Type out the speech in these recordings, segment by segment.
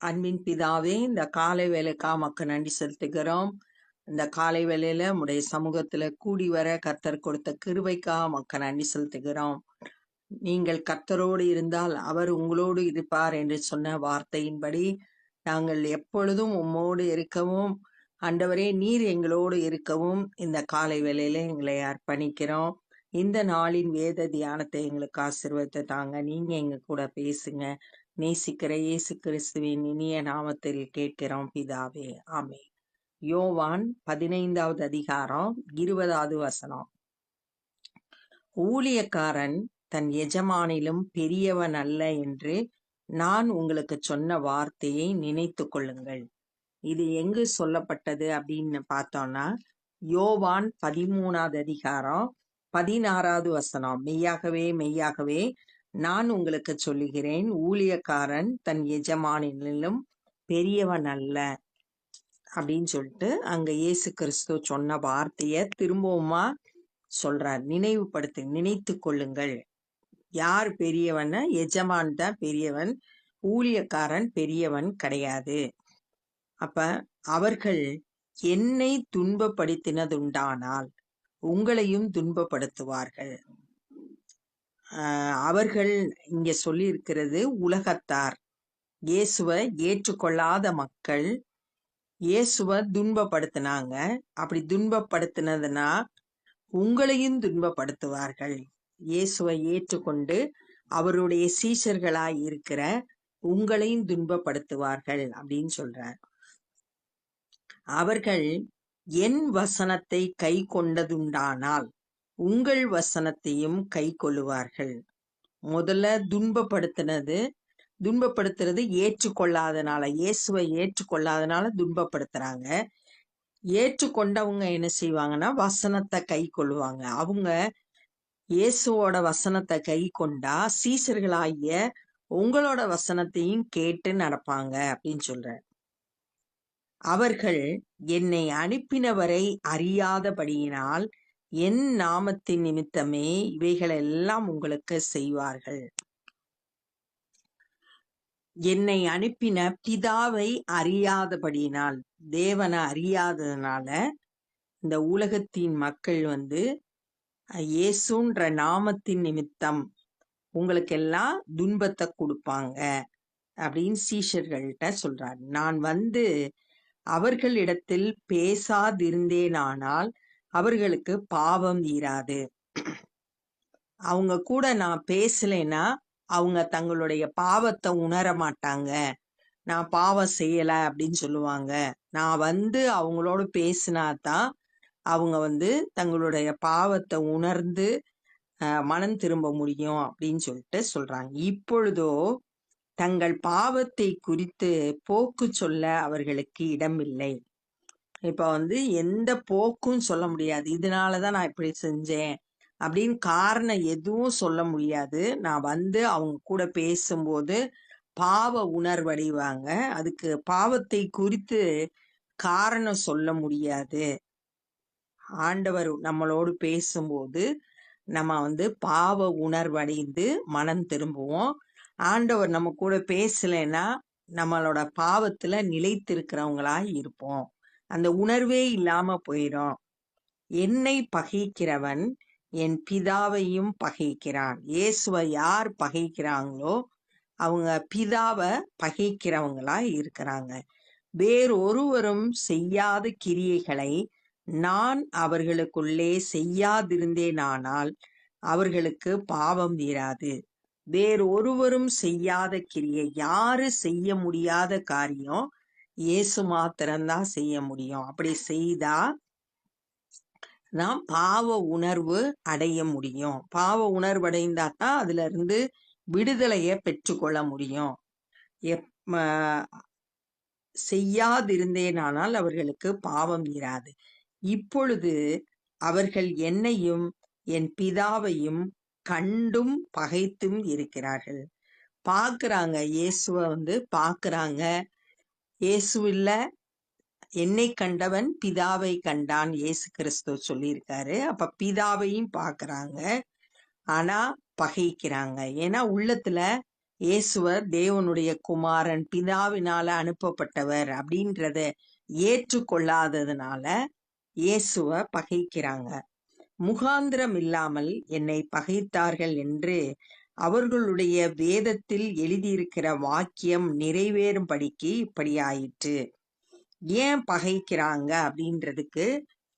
அன்பின் பிதாவே இந்த காலை வேலைக்கா மக்கள் நன்றி செலுத்துகிறோம். இந்த காலை வேலையில உடைய சமூகத்துல கூடி வர கர்த்தர் கொடுத்த கிருபைக்கா மக்கள் நன்றி செலுத்துகிறோம். நீங்கள் கர்த்தரோடு இருந்தால் அவர் உங்களோடு இருப்பார் என்று சொன்ன வார்த்தையின்படி நாங்கள் எப்பொழுதும் உம்மோடு இருக்கவும் ஆண்டவரே நீர் எங்களோடு இருக்கவும் இந்த காலை வேலையில எங்களை அர்ப்பணிக்கிறோம். இந்த நாளின் வேத தியானத்தை எங்களுக்கு ஆசீர்வத்தை தாங்க. நீங்க எங்க கூட பேசுங்க. நேசிக்கிற இயேசு கிறிஸ்துவின் இனிய நாமத்தில் கேட்கிறோம் பிதாவே. ஆமே யோவான் பதினைந்தாவது அதிகாரம் இருபதாவது வசனம். ஊழியக்காரன் தன் எஜமானிலும் பெரியவன் அல்ல என்று நான் உங்களுக்கு சொன்ன வார்த்தையை நினைத்து கொள்ளுங்கள். இது எங்கு சொல்லப்பட்டது அப்படின்னு பார்த்தோம்னா யோவான் பதிமூணாவது அதிகாரம் பதினாறாவது வசனம். மெய்யாகவே மெய்யாகவே நான் உங்களுக்கு சொல்லுகிறேன் ஊழியக்காரன் தன் எஜமானிலும் பெரியவன் அல்ல அப்படின்னு சொல்லிட்டு அங்க இயேசு கிறிஸ்து சொன்ன வார்த்தைய திரும்பவுமா சொல்றார். நினைவுபடுத்து நினைத்து கொள்ளுங்கள். யார் பெரியவன? எஜமான் தான் பெரியவன் ஊழியக்காரன் பெரியவன் கிடையாது. அப்ப அவர்கள் என்னை துன்பப்படுத்தினதுண்டானால் உங்களையும் துன்பப்படுத்துவார்கள். அவர்கள் இங்க சொல்லி இருக்கிறது உலகத்தார். இயேசுவை ஏற்றுக்கொள்ளாத மக்கள் இயேசுவை துன்பப்படுத்தினாங்க. அப்படி துன்பப்படுத்தினதுனா உங்களையும் துன்பப்படுத்துவார்கள். இயேசுவை ஏற்றுக்கொண்டு அவருடைய சீஷர்களாய் இருக்கிற உங்களையும் துன்பப்படுத்துவார்கள் அப்படின்னு சொல்றார். அவர்கள் என் வசனத்தை கை கொண்டதுண்டானால் உங்கள் வசனத்தையும் கை கொள்ளுவார்கள். முதல்ல துன்பப்படுத்தினது துன்பப்படுத்துறது ஏற்றுக்கொள்ளாதனால இயேசுவை ஏற்றுக்கொள்ளாதனால துன்பப்படுத்துறாங்க. ஏற்றுக்கொண்டவங்க என்ன செய்வாங்கன்னா வசனத்தை கை கொள்ளுவாங்க. அவங்க இயேசுவோட வசனத்தை கை கொண்டா சீசர்களாகிய உங்களோட வசனத்தையும் கேட்டு நடப்பாங்க அப்படின்னு சொல்ற அவர்கள் என்னை அனுப்பினவரை அறியாதபடியினால் என் நாமத்தின் நிமித்தமே இவைகளெல்லாம் உங்களுக்கு செய்வார்கள். என்னை அனுப்பின பிதாவை அறியாதபடியினால் தேவனை அறியாததுனால இந்த உலகத்தின் மக்கள் வந்து இயேசுன்ற நாமத்தின் நிமித்தம் உங்களுக்கெல்லாம் துன்பத்தை கொடுப்பாங்க அப்படின்னு சீஷர்கள்ட்ட சொல்றார். நான் வந்து அவர்களிடத்தில் பேசாதிருந்தேனானால் அவர்களுக்கு பாவம் ஈராது அவங்க கூட நான் பேசலைன்னா அவங்க தங்களுடைய பாவத்தை உணர மாட்டாங்க. நான் பாவம் செய்யல அப்படின்னு சொல்லுவாங்க. நான் வந்து அவங்களோட பேசினா தான் அவங்க வந்து தங்களுடைய பாவத்தை உணர்ந்து மனம் திரும்ப முடியும் அப்படின்னு சொல்லிட்டு சொல்றாங்க. இப்பொழுதோ தங்கள் பாவத்தை குறித்து போக்கு சொல்ல அவர்களுக்கு இடமில்லை. இப்ப வந்து எந்த போக்கும் சொல்ல முடியாது. இதனாலதான் நான் இப்படி செஞ்சேன். அப்படின்னு காரணம் எதுவும் சொல்ல முடியாது. நான் வந்து அவங்க கூட பேசும்போது பாவ உணர்வடைவாங்க. அதுக்கு பாவத்தை குறித்து காரணம் சொல்ல முடியாது. ஆண்டவர் நம்மளோடு பேசும்போது நம்ம வந்து பாவ உணர்வடைந்து மனம் திரும்புவோம். ஆண்டவர் நம்ம கூட பேசலைன்னா நம்மளோட பாவத்துல நிலைத்திருக்கிறவங்களா இருப்போம். அந்த உணர்வே இல்லாம போயிடும் என்னை பகைக்கிறவன் என் பிதாவையும் பகைக்கிறான். இயேசுவை யார் பகைக்கிறாங்களோ அவங்க பிதாவை பகைக்கிறவங்களா இருக்கிறாங்க. வேறொருவரும் செய்யாத கிரியைகளை நான் அவர்களுக்குள்ளே செய்யாதிருந்தேனானால் அவர்களுக்கு பாவம் தீராது. வேறொருவரும் செய்யாத கிரியை யாரு செய்ய முடியாத காரியம் இயேசு மாத்திரம்தான் செய்ய முடியும். அப்படி செய்தா நாம் பாவ உணர்வு அடைய முடியும். பாவ உணர்வு அடைந்தா தான் அதுல இருந்து விடுதலைய பெற்றுக்கொள்ள முடியும். எப் செய்யாதிருந்தேனானால் அவர்களுக்கு பாவம் இராது இப்பொழுது அவர்கள் என்னையும் என் பிதாவையும் கண்டும் பகைத்தும் இருக்கிறார்கள். பாக்குறாங்க இயேசுவ வந்து இயேசு இல்லை. என்னை கண்டவன் பிதாவை கண்டான் இயேசு கிறிஸ்து சொல்லியிருக்காரு. அப்ப பிதாவையும் பார்க்குறாங்க. ஆனா பகைக்கிறாங்க. ஏன்னா உள்ளத்துல இயேசுவர் தேவனுடைய குமாரன் பிதாவினால அனுப்பப்பட்டவர் அப்படின்றத ஏற்றுக்கொள்ளாததுனால இயேசுவ பகைக்கிறாங்க. முகாந்திரம் இல்லாமல் என்னை பகைத்தார்கள் என்று அவர்களுடைய வேதத்தில் எழுதியிருக்கிற வாக்கியம் நிறைவேறும்படிக்கு இப்படி ஆயிற்று ஏன் பகைக்கிறாங்க அப்படின்றதுக்கு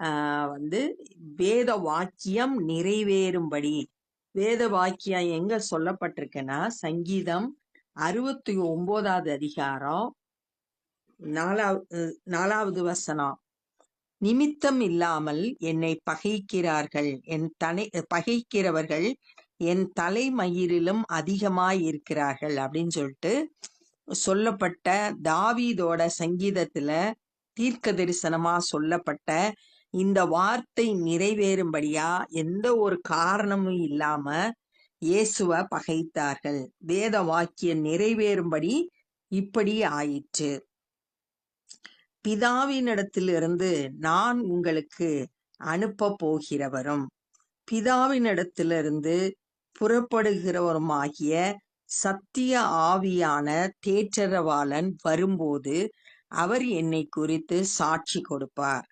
ஆஹ் வந்து வேத வாக்கியம் நிறைவேறும்படி வேத வாக்கியம் எங்க சொல்லப்பட்டிருக்குன்னா சங்கீதம் அறுபத்தி ஒன்பதாவது அதிகாரம் நாலாவது நாலாவது வசனம். நிமித்தம் இல்லாமல் என்னை பகைக்கிறார்கள். என் தனை பகைக்கிறவர்கள் என் தலைமயிரிலும் அதிகமாய் இருக்கிறார்கள் அப்படின்னு சொல்லிட்டு சொல்லப்பட்ட தாவீதோட சங்கீதத்துல தீர்க்க தரிசனமா சொல்லப்பட்ட இந்த வார்த்தை நிறைவேறும்படியா எந்த ஒரு காரணமும் இல்லாம இயேசுவ பகைத்தார்கள். வேத வாக்கியம் நிறைவேறும்படி இப்படி ஆயிற்று. பிதாவினிடத்திலிருந்து நான் உங்களுக்கு அனுப்ப போகிறவரும் பிதாவினிடத்திலிருந்து புறப்படுகிறவருமாகிய சத்திய ஆவியான தேற்றரவாளன் வரும்போது அவர் என்னை குறித்து சாட்சி கொடுப்பார்.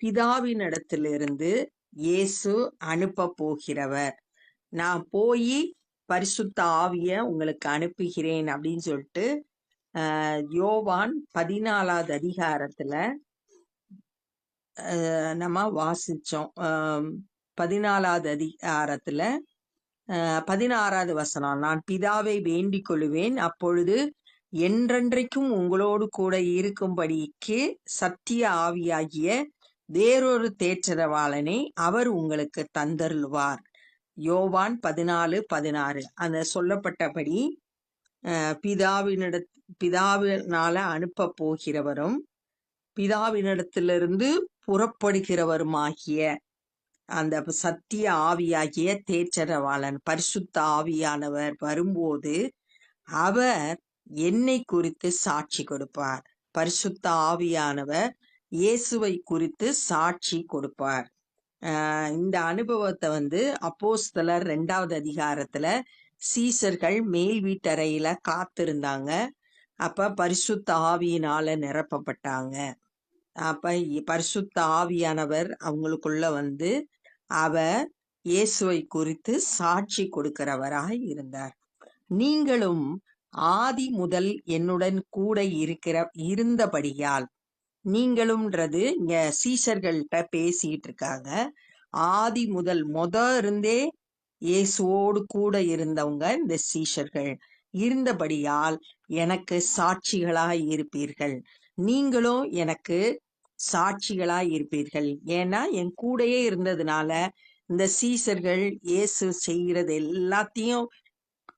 பிதாவினிடத்திலிருந்து இயேசு அனுப்ப போகிறவர். நான் போய் பரிசுத்த ஆவிய உங்களுக்கு அனுப்புகிறேன் அப்படின்னு சொல்லிட்டு ஆஹ், யோவான் பதினாலாவது அதிகாரத்துல ஆஹ், நம்ம வாசிச்சோம். பதினாலாவது அதிகாரத்துல பதினாறாவது வசனம் நான் பிதாவை வேண்டிக் கொள்ளுவேன் அப்பொழுது என்றென்றைக்கும் உங்களோடு கூட இருக்கும்படிக்கு சத்திய ஆவியாகிய வேறொரு தேற்றரவாளனை அவர் உங்களுக்கு தந்தருள்வார். யோவான் பதினாலு பதினாறு. அந்த சொல்லப்பட்டபடி பிதாவினிட பிதாவினால அனுப்ப போகிறவரும் பிதாவினிடத்திலிருந்து புறப்படுகிறவருமாகிய அந்த சத்திய ஆவியாகிய தேற்றரவாளன் பரிசுத்த ஆவியானவர் வரும்போது அவர் என்னை குறித்து சாட்சி கொடுப்பார். பரிசுத்த ஆவியானவர் இயேசுவை குறித்து சாட்சி கொடுப்பார். இந்த அனுபவத்தை வந்து அப்போஸ்தலர் ரெண்டாவது அதிகாரத்துல சீசர்கள் மேல் வீட்டறையில காத்திருந்தாங்க. அப்ப பரிசுத்த ஆவியினால நிரப்பப்பட்டாங்க. அப்ப பரிசுத்த ஆவியானவர் அவங்களுக்குள்ள வந்து அவர் இயேசுவை குறித்து சாட்சி கொடுக்கிறவராய் இருந்தார். நீங்களும் ஆதி முதல் என்னுடன் கூட இருக்கிற இருந்தபடியால் நீங்களும்ன்றது இங்க சீசர்கள்ட்ட பேசிட்டு இருக்காங்க ஆதி முதல் முத இருந்தே இயேசுவோடு கூட இருந்தவங்க இந்த சீஷர்கள். இருந்தபடியால் எனக்கு சாட்சிகளாய் இருப்பீர்கள். நீங்களும் எனக்கு சாட்சிகளாய் இருப்பீர்கள். ஏன்னா என் கூடயே இருந்ததுனால இந்த சீஷர்கள் இயேசு செய்கிறது எல்லாத்தையும்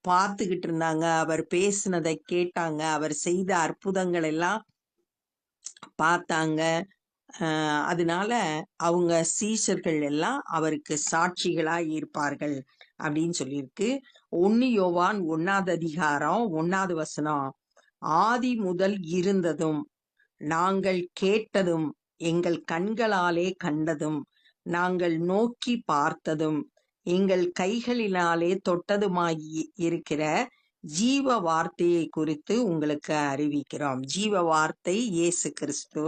பார்த்துக்கிட்டு இருந்தாங்க. அவர் பேசினதை கேட்டாங்க. அவர் செய்த அற்புதங்கள் எல்லாம் பார்த்தாங்க. ஆஹ் அதனால அவங்க சீஷர்கள் எல்லாம் அவருக்கு சாட்சிகளாய் இருப்பார்கள் அப்படின்னு சொல்லியிருக்கு. ஒன்னு யோவான் ஒன்னாவது அதிகாரம் ஒன்னாவது வசனம். ஆதி முதல் இருந்ததும் நாங்கள் கேட்டதும் எங்கள் கண்களாலே கண்டதும் நாங்கள் நோக்கி பார்த்ததும் எங்கள் கைகளினாலே தொட்டதுமாகி இருக்கிற ஜீவ வார்த்தையை குறித்து உங்களுக்கு அறிவிக்கிறோம். ஜீவ வார்த்தை இயேசு கிறிஸ்து.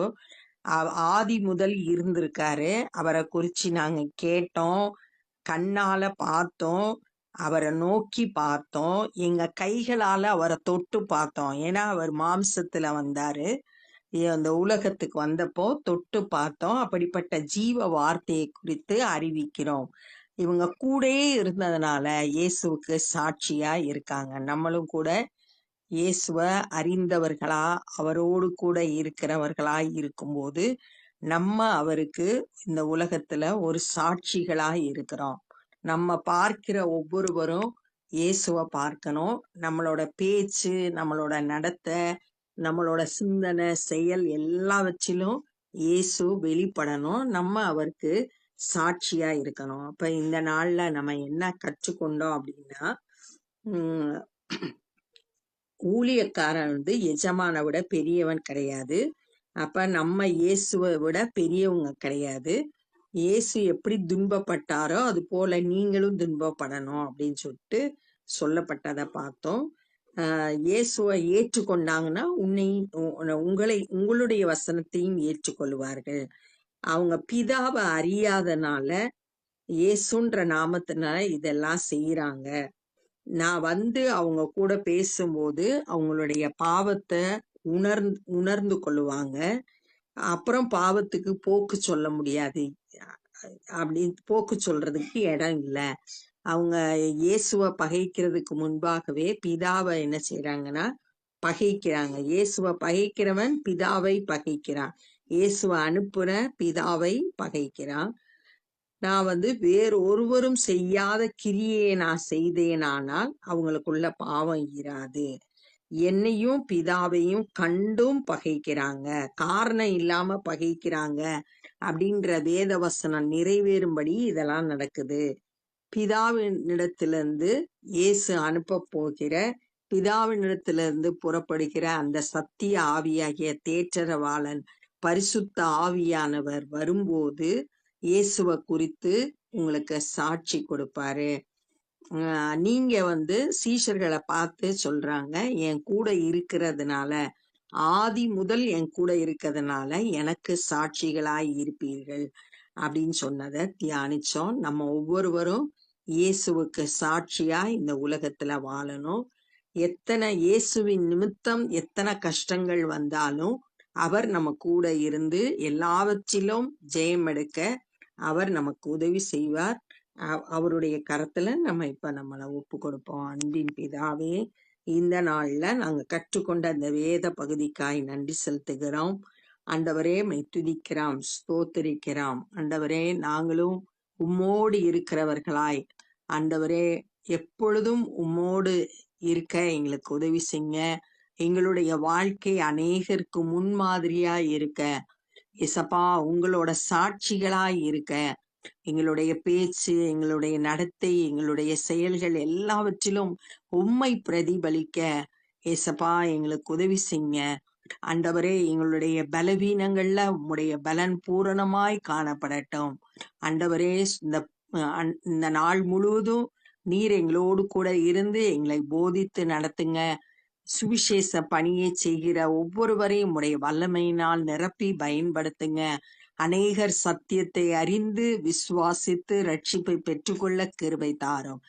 ஆதி முதல் இருந்திருக்காரு. அவரை குறித்து நாங்க கேட்டோம் கண்ணால பார்த்தோம் அவரை நோக்கி பார்த்தோம் எங்க கைகளால அவரை தொட்டு பார்த்தோம். ஏன்னா அவர் மாம்சத்துல வந்தாரு. அந்த உலகத்துக்கு வந்தப்போ தொட்டு பார்த்தோம். அப்படிப்பட்ட ஜீவ வார்த்தையை குறித்து அறிவிக்கிறோம். இவங்க கூடயே இருந்ததுனால இயேசுவுக்கு சாட்சியா இருக்காங்க. நம்மளும் கூட இயேசுவ அறிந்தவர்களா அவரோடு கூட இருக்கிறவர்களா இருக்கும்போது நம்ம அவருக்கு இந்த உலகத்துல ஒரு சாட்சிகளா இருக்கிறோம். நம்ம பார்க்கிற ஒவ்வொருவரும் இயேசுவை பார்க்கணும். நம்மளோட பேச்சு நம்மளோட நடத்தை நம்மளோட சிந்தனை செயல் எல்லாவற்றிலும் இயேசு வெளிப்படணும். நம்ம அவருக்கு சாட்சியா இருக்கணும். அப்ப இந்த நாள்ல நம்ம என்ன கற்றுக்கொண்டோம் அப்படின்னா உம் ஊழியக்காரன் வந்து எஜமான விட பெரியவன் கிடையாது. அப்ப நம்ம இயேசுவை விட பெரியவங்க கிடையாது. இயேசு எப்படி துன்பப்பட்டாரோ அது போல நீங்களும் துன்பப்படணும் அப்படின்னு சொல்லிட்டு சொல்லப்பட்டதை பார்த்தோம். இயேசுவை ஏற்றுக்கொண்டாங்கன்னா உன்னை உ- உங்களை உங்களுடைய வசனத்தையும் ஏற்றுக்கொள்வார்கள். அவங்க பிதாவை அறியாதனால இயேசுன்ற நாமத்தினால இதெல்லாம் செய்யறாங்க நான் வந்து அவங்க கூட பேசும்போது அவங்களுடைய பாவத்தை உணர் உணர்ந்து கொள்ளுவாங்க. அப்புறம் பாவத்துக்கு போக்கு சொல்ல முடியாது. அப்படி போக்கு சொல்றதுக்கு இடம் இல்ல. அவங்க இயேசுவை பகைக்கிறதுக்கு முன்பாகவே பிதாவை என்ன செய்யறாங்கன்னா பகைக்கிறாங்க. இயேசுவை பகைக்கிறவன் பிதாவை பகைக்கிறான். இயேசுவை அனுப்புற பிதாவை பகைக்கிறான். நான் வந்து வேறு ஒருவரும் செய்யாத கிரியை நான் செய்தேனானால் அவங்களுக்குள்ள பாவம் இராது. என்னையும் பிதாவையும் கண்டும் பகைக்கிறாங்க. காரணம் இல்லாம பகைக்கிறாங்க. அப்படின்ற வேத வசனம் நிறைவேறும்படி இதெல்லாம் நடக்குது. பிதாவினிடத்திலிருந்து இயேசு அனுப்ப போகிற பிதாவினிடத்திலிருந்து புறப்படுகிற அந்த சத்திய ஆவியாகிய தேற்றரவாளன் பரிசுத்த ஆவியானவர் வரும்போது இயேசுவை குறித்து உங்களுக்கு சாட்சி கொடுப்பாரு. ஆஹ் நீங்க வந்து சீஷர்களை பார்த்து சொல்றாங்க என் கூட இருக்கிறதுனால ஆதி முதல் என் கூட இருக்கிறதுனால எனக்கு சாட்சிகளாய் இருப்பீர்கள். அப்படின்னு சொன்னதை தியானிச்சோம். நம்ம ஒவ்வொருவரும் இயேசுவுக்கு சாட்சியா இந்த உலகத்துல வாழணும். எத்தனை இயேசுவின் நிமித்தம் எத்தனை கஷ்டங்கள் வந்தாலும் அவர் நம்ம கூட இருந்து எல்லாவற்றிலும் ஜெயம் எடுக்க அவர் நமக்கு உதவி செய்வார். அவருடைய கரத்துல நம்ம இப்ப நம்மளை ஒப்பு கொடுப்போம். அன்பின் பிதாவே இந்த நாள்ல நாங்க கற்றுக்கொண்ட அந்த வேத பகுதிக்காய் நன்றி செலுத்துகிறோம். ஆண்டவரே மை துதிக்கிறோம் அண்டவரே ஆண்டவரே நாங்களும் உம்மோடு இருக்கிறவர்களாய். ஆண்டவரே எப்பொழுதும் உம்மோடு இருக்க எங்களுக்கு உதவி செய்யுங்க. எங்களுடைய வாழ்க்கை அநேகருக்கு முன்மாதிரியா இருக்க. இசப்பா உங்களோட சாட்சிகளாய் இருக்க. எங்களுடைய பேச்சு எங்களுடைய நடத்தை எங்களுடைய செயல்கள் எல்லாவற்றிலும் உம்மை பிரதிபலிக்க. ஏசப்பா எங்களுக்கு உதவி செய்யுங்க. ஆண்டவரே எங்களுடைய பலவீனங்கள்ல உம்முடைய பலன் பூரணமாய் காணப்படட்டும். ஆண்டவரே இந்த இந்த நாள் முழுவதும் நீர் எங்களோடு கூட இருந்து எங்களை போதித்து நடத்துங்க. சுவிசேஷ பணியை செய்கிற ஒவ்வொருவரையும் உடைய வல்லமையினால் நிரப்பி பயன்படுத்துங்க. அநேகர் சத்தியத்தை அறிந்து விசுவாசித்து ரட்சிப்பை பெற்றுக்கொள்ள கிருபை தாரும்.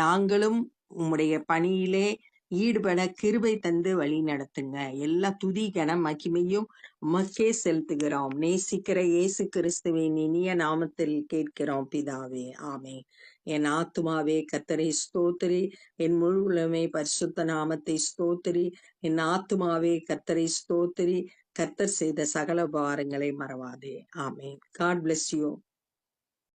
நாங்களும் உம்முடைய பணியிலே ஈடுபட கிருபை தந்து வழி நடத்துங்க. எல்லா துதி கன மகிமையும் உமக்கே செலுத்துகிறோம். நேசிக்கிற இயேசு கிறிஸ்துவின் இனிய நாமத்தில் கேட்கிறோம் பிதாவே. ஆமே என் ஆத்துமாவே கத்தரை ஸ்தோத்திரி. என் முழு உலகமே பரிசுத்த நாமத்தை ஸ்தோத்திரி. என் ஆத்துமாவே கத்தரை ஸ்தோத்திரி. கத்தர் செய்த சகல பாரங்களை மறவாதே. ஆமே காட் பிளஸ் யூ.